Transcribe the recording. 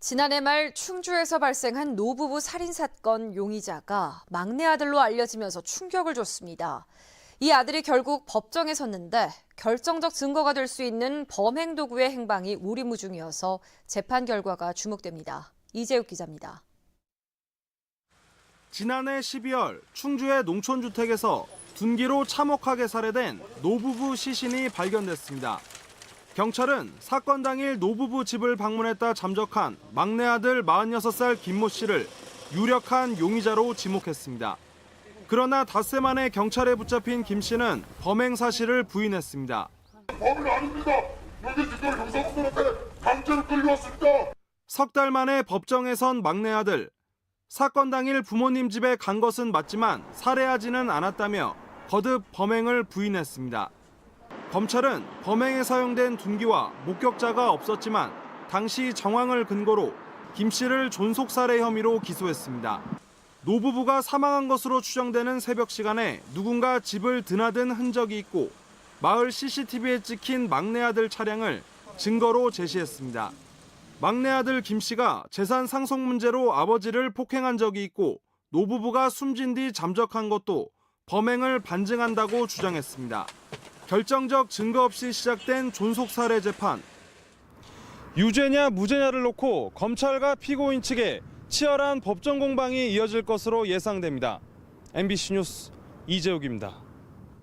지난해 말 충주에서 발생한 노부부 살인 사건 용의자가 막내 아들로 알려지면서 충격을 줬습니다. 이 아들이 결국 법정에 섰는데 결정적 증거가 될 수 있는 범행 도구의 행방이 우리무중이어서 재판 결과가 주목됩니다. 이재욱 기자입니다. 지난해 12월 충주의 농촌 주택에서 둔기로 참혹하게 살해된 노부부 시신이 발견됐습니다. 경찰은 사건 당일 노부부 집을 방문했다 잠적한 막내 아들 46살 김모 씨를 유력한 용의자로 지목했습니다. 그러나 닷새 만에 경찰에 붙잡힌 김 씨는 범행 사실을 부인했습니다. 범인 아닙니다. 여기 지금 경상북도한테 강제로 끌려왔습니다. 석 달 만에 법정에 선 막내 아들. 사건 당일 부모님 집에 간 것은 맞지만 살해하지는 않았다며 거듭 범행을 부인했습니다. 검찰은 범행에 사용된 둔기와 목격자가 없었지만 당시 정황을 근거로 김 씨를 존속 살해 혐의로 기소했습니다. 노부부가 사망한 것으로 추정되는 새벽 시간에 누군가 집을 드나든 흔적이 있고 마을 CCTV에 찍힌 막내 아들 차량을 증거로 제시했습니다. 막내 아들 김 씨가 재산 상속 문제로 아버지를 폭행한 적이 있고 노부부가 숨진 뒤 잠적한 것도 범행을 반증한다고 주장했습니다. 결정적 증거 없이 시작된 존속 살해 재판. 유죄냐 무죄냐를 놓고 검찰과 피고인 측에 치열한 법정 공방이 이어질 것으로 예상됩니다. MBC 뉴스 이재욱입니다.